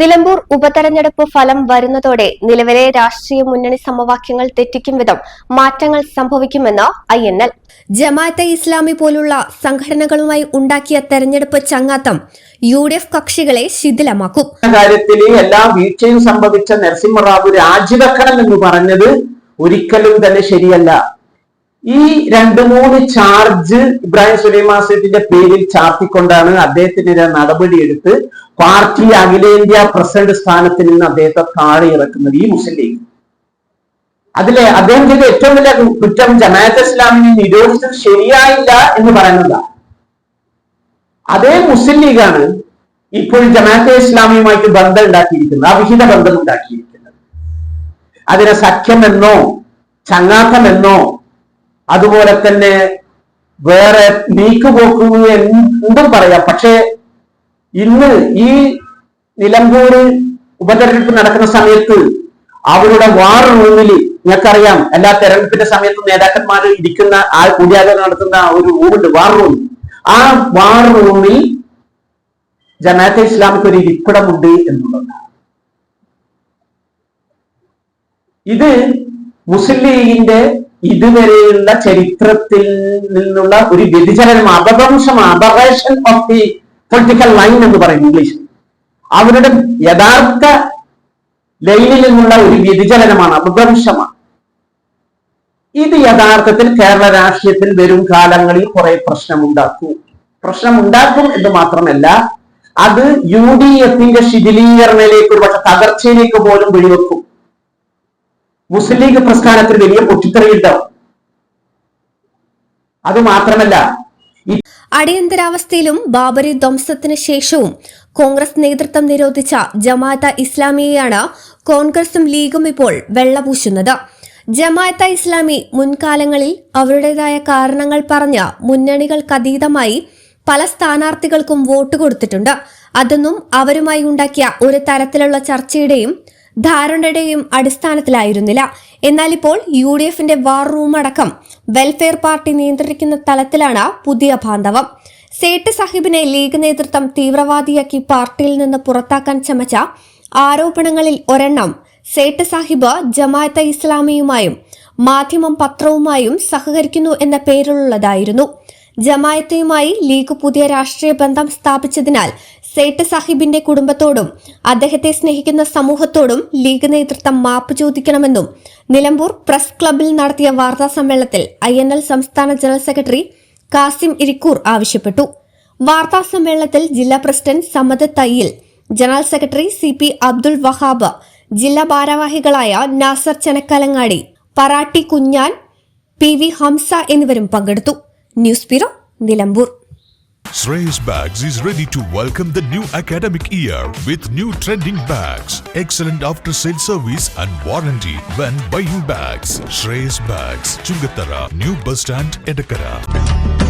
നിലമ്പൂർ ഉപതെരഞ്ഞെടുപ്പ് ഫലം വരുന്നതോടെ നിലവിലെ രാഷ്ട്രീയ മുന്നണി സമവാക്യങ്ങൾ തെറ്റിക്കും വിധം മാറ്റങ്ങൾ സംഭവിക്കുമെന്ന് I N L. Jamaate Islami പോലുള്ള സംഘടനകളുമായി ഉണ്ടാക്കിയ തെരഞ്ഞെടുപ്പ് ചങ്ങാത്തം യു ഡി എഫ് കക്ഷികളെ ശിഥിലമാക്കും. കാര്യത്തിൽ എല്ലാ വീഴ്ചയും സംഭവിച്ച നരസിംഹറാവു രാജിവെക്കണം എന്ന് പറഞ്ഞത് ഒരിക്കലും തന്നെ ശരിയല്ല. ഈ രണ്ട് മൂന്ന് ചാർജ് ഇബ്രാഹിം സുലൈമാൻ സേഠിന്റെ പേരിൽ ചാർത്തിക്കൊണ്ടാണ് അദ്ദേഹത്തിനെതിരെ നടപടിയെടുത്ത് പാർട്ടി അഖിലേന്ത്യാ പ്രസിഡന്റ് സ്ഥാനത്ത് നിന്ന് അദ്ദേഹത്തെ താഴെ ഇറക്കുന്നത് ഈ മുസ്ലിം ലീഗ്. അതിലെ അദ്ദേഹം ചെയ്ത ഏറ്റവും വലിയ കുറ്റം ജമാഅത്ത് ഇസ്ലാമിനെ നിരോധിച്ചത് ശരിയായില്ല എന്ന് പറയുന്നതാണ് അതേ മുസ്ലിം ലീഗാണ് ഇപ്പോൾ ജമാഅത്തെ ഇസ്ലാമിയുമായിട്ട് ബന്ധം ഉണ്ടാക്കിയിരിക്കുന്നത് അവിഹിത ബന്ധം ഉണ്ടാക്കിയിരിക്കുന്നത്. അതിനെ സഖ്യമെന്നോ ചങ്ങാത്തമെന്നോ അതുപോലെ തന്നെ വേറെ നീക്കുപോക്കുന്നു എന്തും പറയാം. പക്ഷേ ഇന്ന് ഈ നിലമ്പൂർ ഉപതെരഞ്ഞെടുപ്പ് നടക്കുന്ന സമയത്ത് അവരുടെ വാർ റൂമിൽ നിങ്ങൾക്കറിയാം എല്ലാ തെരഞ്ഞെടുപ്പിന്റെ സമയത്ത് നേതാക്കന്മാർ ഇരിക്കുന്ന ആ കൂടിയാലോചന നടത്തുന്ന ഒരു റൂമുണ്ട് വാർ റൂം. ആ വാർ റൂമിൽ ജമാഅത്തെ ഇസ്ലാമിക്ക് ഒരു ഇരിപ്പിടമുണ്ട് എന്നുള്ളതാണ്. ഇത് മുസ്ലിം ലീഗിന്റെ ഇതുവരെയുള്ള ചരിത്രത്തിൽ നിന്നുള്ള ഒരു വ്യതിചലനം അപവംശം aberration of the political line എന്ന് പറയും ഇംഗ്ലീഷ്. അവരുടെ യഥാർത്ഥ ലൈനിൽ നിന്നുള്ള ഒരു വ്യതിചലനമാണ് അപഭംശമാണ് ഇത് യഥാർത്ഥത്തിൽ കേരള രാഷ്ട്രീയത്തിൽ വരും കാലങ്ങളിൽ കുറെ പ്രശ്നമുണ്ടാക്കും. പ്രശ്നമുണ്ടാക്കും എന്ന് മാത്രമല്ല അത് യു ഡി എഫിന്റെ ശിഥിലീകരണയിലേക്ക് ഒരുപക്ഷെ തകർച്ചയിലേക്ക് പോലും വെടിവെക്കും മുസ്ലിം ലീഗ് പ്രസ്ഥാനത്തിന് വലിയ പൊട്ടിത്തെറിയുണ്ടാവും. അത് മാത്രമല്ല അടിയന്തരാവസ്ഥയിലും ബാബറി ധ്വംസത്തിന് ശേഷവും കോൺഗ്രസ് നേതൃത്വം നിരോധിച്ച ജമാഅത്ത ഇസ്ലാമിയെയാണ് കോൺഗ്രസും ലീഗും ഇപ്പോൾ വെള്ളപൂശുന്നത്. ജമാഅത്ത ഇസ്ലാമി മുൻകാലങ്ങളിൽ അവരുടേതായ കാരണങ്ങൾ പറഞ്ഞ മുന്നണികൾക്കതീതമായി പല സ്ഥാനാർത്ഥികൾക്കും വോട്ട് കൊടുത്തിട്ടുണ്ട്. അതൊന്നും അവരുമായി ഉണ്ടാക്കിയ ഒരു തരത്തിലുള്ള ചർച്ചയുടെയും ധാരണയുടെയും അടിസ്ഥാനത്തിലായിരുന്നില്ല. എന്നാൽ ഇപ്പോൾ യു ഡി എഫിന്റെ വാർ റൂം അടക്കം വെൽഫെയർ പാർട്ടി നിയന്ത്രിക്കുന്ന തലത്തിലാണ് പുതിയ ബാന്ധവം സേട്ട് സാഹിബിനെ ലീഗ് നേതൃത്വം തീവ്രവാദിയാക്കി പാർട്ടിയിൽ നിന്ന് പുറത്താക്കാൻ ശ്രമിച്ച ആരോപണങ്ങളിൽ ഒരെണ്ണം സേട്ട് സാഹിബ് ജമാഅത്തെ ഇസ്ലാമിയുമായും മാധ്യമം പത്രവുമായും സഹകരിക്കുന്നു എന്ന പേരിലുള്ളതായിരുന്നു. ജമായത്തുമായി ലീഗ് പുതിയ രാഷ്ട്രീയ ബന്ധം സ്ഥാപിച്ചതിനാൽ സേട്ട് സാഹിബിന്റെ കുടുംബത്തോടും അദ്ദേഹത്തെ സ്നേഹിക്കുന്ന സമൂഹത്തോടും ലീഗ് നേതൃത്വം മാപ്പ് ചോദിക്കണമെന്നും നിലമ്പൂർ പ്രസ് ക്ലബിൽ നടത്തിയ വാർത്താ സമ്മേളനത്തിൽ ഐ സംസ്ഥാന ജനറൽ സെക്രട്ടറി കാസിം ഇരിക്കൂർ ആവശ്യപ്പെട്ടു. വാർത്താ സമ്മേളനത്തിൽ ജില്ലാ president Samad Thayyil general secretary C P Abdul Wahab ജില്ലാ ഭാരവാഹികളായ നാസർ ചെനക്കലങ്ങാടി പറാട്ടി കുഞ്ഞാൻ പി വി ഹംസ എന്നിവരും പങ്കെടുത്തു. News bureau Nilambur Shreyas Bags is ready to welcome the new academic year with new trending bags, excellent after sale service and warranty when buying bags. Shreyas Bags, Chungatara, New Bus Stand, Edakara.